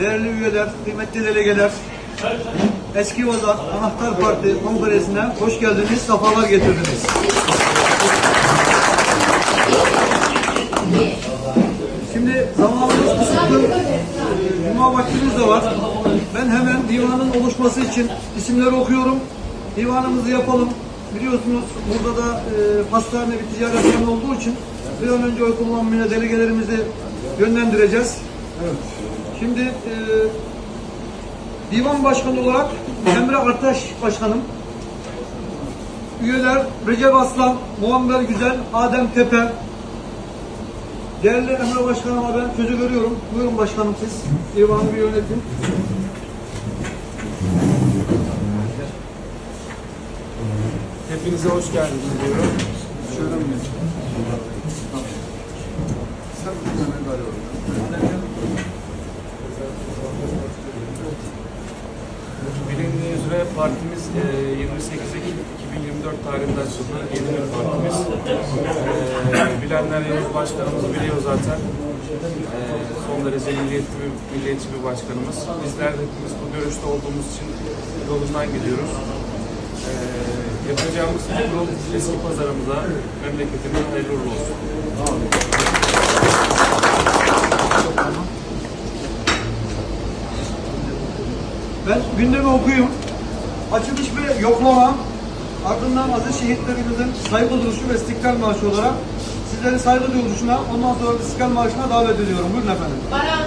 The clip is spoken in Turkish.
değerli üyeler, kıymetli delegeler, Eski Vazar Anahtar Parti Kongresi'ne hoş geldiniz, sefalar getirdiniz. Şimdi zamanımız kısıtlı, Cuma vaktimiz de var. Ben hemen divanın oluşması için isimleri okuyorum. Divanımızı yapalım. Biliyorsunuz burada da e, pastane bir ticaret alanı olduğu için bir an önce oy kullanmaya delegelerimizi yönlendireceğiz. Şimdi e, divan başkanı olarak Emre Artaş başkanım. Üyeler Recep Aslan, Muammer Güzel, Adem Tepe. Değerli Emre Başkanıma ben sözü veriyorum. Buyurun başkanım siz. Divanı bir yönetin. Hepinize hoş geldiniz diyorum. Şöyle mi? Sen bir tane daha Üzere partimiz e, 28 Ekim 2024 tarihinde açıldı. Yeni bir partimiz. E, bilenler Yavuz Başkanımız biliyor zaten. E, son derece milliyetçi bir, milliyetçi bir başkanımız. Bizler de hepimiz bu görüşte olduğumuz için yolundan gidiyoruz. E, yapacağımız kurul eski pazarımıza memleketimize hayırlı olsun. Ben gündemi okuyayım. Açılış ve yoklama. Ardından aziz şehitlerimizin saygı duruşu ve istiklal marşı olarak sizleri saygı duruşuna, ondan sonra istiklal marşına davet ediyorum. Buyurun efendim. Baran.